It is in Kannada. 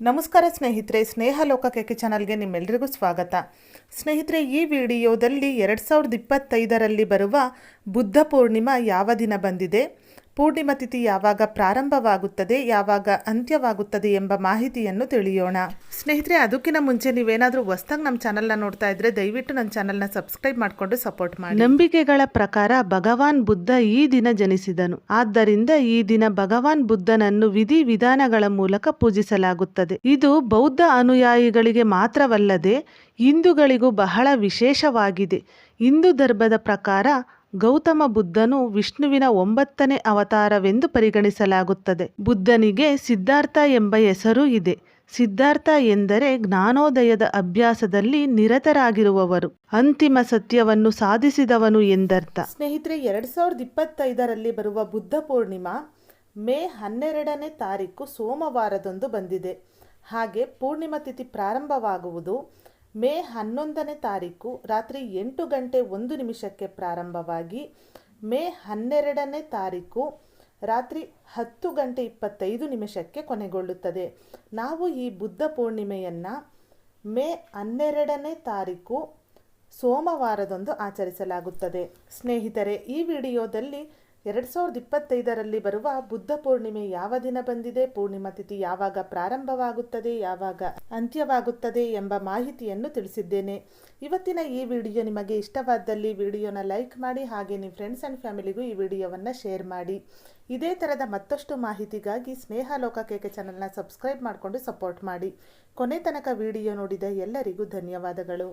ನಮಸ್ಕಾರ ಸ್ನೇಹಿತರೆ, ಸ್ನೇಹ ಲೋಕ ಕೆಕೆ ಚಾನಲ್ಗೆ ನಿಮ್ಮೆಲ್ಲರಿಗೂ ಸ್ವಾಗತ. ಸ್ನೇಹಿತರೆ, ಈ ವಿಡಿಯೋದಲ್ಲಿ ಎರಡು ಸಾವಿರದ ಇಪ್ಪತ್ತೈದರಲ್ಲಿ ಬರುವ ಬುದ್ಧ ಪೂರ್ಣಿಮಾ ಯಾವ ದಿನ ಬಂದಿದೆ? ಪೂರ್ಣಿಮಾ ತಿಥಿ ಯಾವಾಗ ಪ್ರಾರಂಭವಾಗುತ್ತದೆ, ಯಾವಾಗ ಅಂತ್ಯವಾಗುತ್ತದೆ ಎಂಬ ಮಾಹಿತಿಯನ್ನು ತಿಳಿಯೋಣ. ಸ್ನೇಹಿತರೆ, ಅದಕ್ಕಿಂತ ಮುಂಚೆ ನೀವೇನಾದರೂ ಹೊಸ್ದಾಗಿ ನಮ್ಮ ಚಾನಲ್ನ ನೋಡ್ತಾ ಇದ್ರೆ ದಯವಿಟ್ಟು ನನ್ನ ಚಾನಲ್ನ ಸಬ್ಸ್ಕ್ರೈಬ್ ಮಾಡಿಕೊಂಡು ಸಪೋರ್ಟ್ ಮಾಡಿ. ನಂಬಿಕೆಗಳ ಪ್ರಕಾರ ಭಗವಾನ್ ಬುದ್ಧ ಈ ದಿನ ಜನಿಸಿದನು. ಆದ್ದರಿಂದ ಈ ದಿನ ಭಗವಾನ್ ಬುದ್ಧನನ್ನು ವಿಧಿ ವಿಧಾನಗಳ ಮೂಲಕ ಪೂಜಿಸಲಾಗುತ್ತದೆ. ಇದು ಬೌದ್ಧ ಅನುಯಾಯಿಗಳಿಗೆ ಮಾತ್ರವಲ್ಲದೆ ಹಿಂದೂಗಳಿಗೂ ಬಹಳ ವಿಶೇಷವಾಗಿದೆ. ಹಿಂದೂ ಧರ್ಮದ ಪ್ರಕಾರ ಗೌತಮ ಬುದ್ಧನು ವಿಷ್ಣುವಿನ ಒಂಬತ್ತನೇ ಅವತಾರವೆಂದು ಪರಿಗಣಿಸಲಾಗುತ್ತದೆ. ಬುದ್ಧನಿಗೆ ಸಿದ್ಧಾರ್ಥ ಎಂಬ ಹೆಸರು ಇದೆ. ಸಿದ್ಧಾರ್ಥ ಎಂದರೆ ಜ್ಞಾನೋದಯದ ಅಭ್ಯಾಸದಲ್ಲಿ ನಿರತರಾಗಿರುವವರು. ಅಂತಿಮ ಸತ್ಯವನ್ನು ಸಾಧಿಸಿದವನು ಎಂದರ್ಥ. ಸ್ನೇಹಿತರೆ, ಎರಡು ಸಾವಿರದ ಇಪ್ಪತ್ತೈದರಲ್ಲಿ ಬರುವ ಬುದ್ಧ ಪೂರ್ಣಿಮಾ ಮೇ ಹನ್ನೆರಡನೇ ತಾರೀಕು ಸೋಮವಾರದಂದು ಬಂದಿದೆ. ಹಾಗೆ ಪೂರ್ಣಿಮಾ ತಿಥಿ ಪ್ರಾರಂಭವಾಗುವುದು ಮೇ ಹನ್ನೊಂದನೇ ತಾರೀಕು ರಾತ್ರಿ ಎಂಟು ಗಂಟೆ ಒಂದು ನಿಮಿಷಕ್ಕೆ ಪ್ರಾರಂಭವಾಗಿ ಮೇ ಹನ್ನೆರಡನೇ ತಾರೀಕು ರಾತ್ರಿ ಹತ್ತು ಗಂಟೆ ಇಪ್ಪತ್ತೈದು ನಿಮಿಷಕ್ಕೆ ಕೊನೆಗೊಳ್ಳುತ್ತದೆ. ನಾವು ಈ ಬುದ್ಧ ಪೂರ್ಣಿಮೆಯನ್ನು ಮೇ ಹನ್ನೆರಡನೇ ತಾರೀಕು ಸೋಮವಾರದಂದು ಆಚರಿಸಲಾಗುತ್ತದೆ. ಸ್ನೇಹಿತರೆ, ಈ ವಿಡಿಯೋದಲ್ಲಿ ಎರಡು ಸಾವಿರದ ಇಪ್ಪತ್ತೈದರಲ್ಲಿ ಬರುವ ಬುದ್ಧ ಪೂರ್ಣಿಮೆ ಯಾವ ದಿನ ಬಂದಿದೆ, ಪೂರ್ಣಿಮಾ ತಿಥಿ ಯಾವಾಗ ಪ್ರಾರಂಭವಾಗುತ್ತದೆ, ಯಾವಾಗ ಅಂತ್ಯವಾಗುತ್ತದೆ ಎಂಬ ಮಾಹಿತಿಯನ್ನು ತಿಳಿಸಿದ್ದೇನೆ. ಇವತ್ತಿನ ಈ ವಿಡಿಯೋ ನಿಮಗೆ ಇಷ್ಟವಾದಲ್ಲಿ ವಿಡಿಯೋನ ಲೈಕ್ ಮಾಡಿ, ಹಾಗೆ ನಿಮ್ಮ ಫ್ರೆಂಡ್ಸ್ ಆ್ಯಂಡ್ ಫ್ಯಾಮಿಲಿಗೂ ಈ ವಿಡಿಯೋವನ್ನು ಶೇರ್ ಮಾಡಿ. ಇದೇ ಥರದ ಮತ್ತಷ್ಟು ಮಾಹಿತಿಗಾಗಿ ಸ್ನೇಹ ಲೋಕ ಕೇಕೆ ಚಾನಲ್ನ ಸಬ್ಸ್ಕ್ರೈಬ್ ಮಾಡಿಕೊಂಡು ಸಪೋರ್ಟ್ ಮಾಡಿ. ಕೊನೆ ತನಕ ವಿಡಿಯೋ ನೋಡಿದ ಎಲ್ಲರಿಗೂ ಧನ್ಯವಾದಗಳು.